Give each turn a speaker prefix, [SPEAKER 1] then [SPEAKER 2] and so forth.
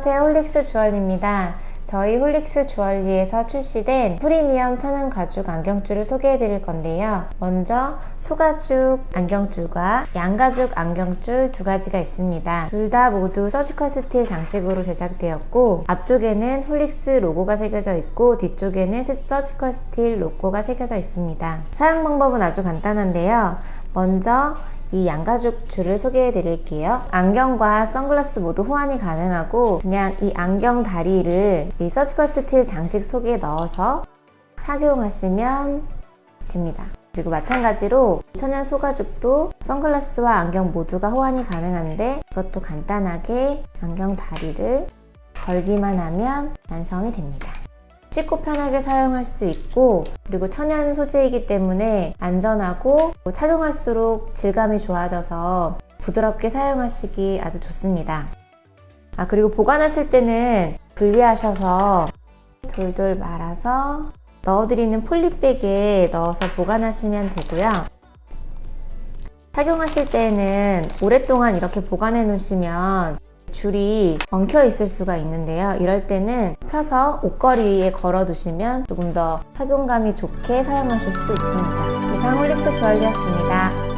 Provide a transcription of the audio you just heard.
[SPEAKER 1] 안녕하세요. 홀릭스 주얼리입니다. 저희 홀릭스 주얼리에서 출시된 프리미엄 천연 가죽 안경줄을 소개해 드릴 건데요. 먼저 소가죽 안경줄과 양가죽 안경줄 두 가지가 있습니다. 둘 다 모두 서지컬 스틸 장식으로 제작되었고 앞쪽에는 홀릭스 로고가 새겨져 있고 뒤쪽에는 서지컬 스틸 로고가 새겨져 있습니다. 사용 방법은 아주 간단한데요. 먼저 이 양가죽 줄을 소개해 드릴게요. 안경과 선글라스 모두 호환이 가능하고 그냥 이 안경 다리를 이 서지컬 스틸 장식 속에 넣어서 착용하시면 됩니다. 그리고 마찬가지로 천연 소가죽도 선글라스와 안경 모두가 호환이 가능한데 이것도 간단하게 안경 다리를 걸기만 하면 완성이 됩니다. 쉽고 편하게 사용할 수 있고 그리고 천연 소재이기 때문에 안전하고 착용할수록 질감이 좋아져서 부드럽게 사용하시기 아주 좋습니다. 아 그리고 보관하실 때는 분리하셔서 돌돌 말아서 넣어드리는 폴리백에 넣어서 보관하시면 되고요. 착용하실 때는 오랫동안 이렇게 보관해 놓으시면 줄이 엉켜 있을 수가 있는데요. 이럴 때는 펴서 옷걸이에 걸어 두시면 조금 더 착용감이 좋게 사용하실 수 있습니다. 이상 홀릭스 주얼리였습니다.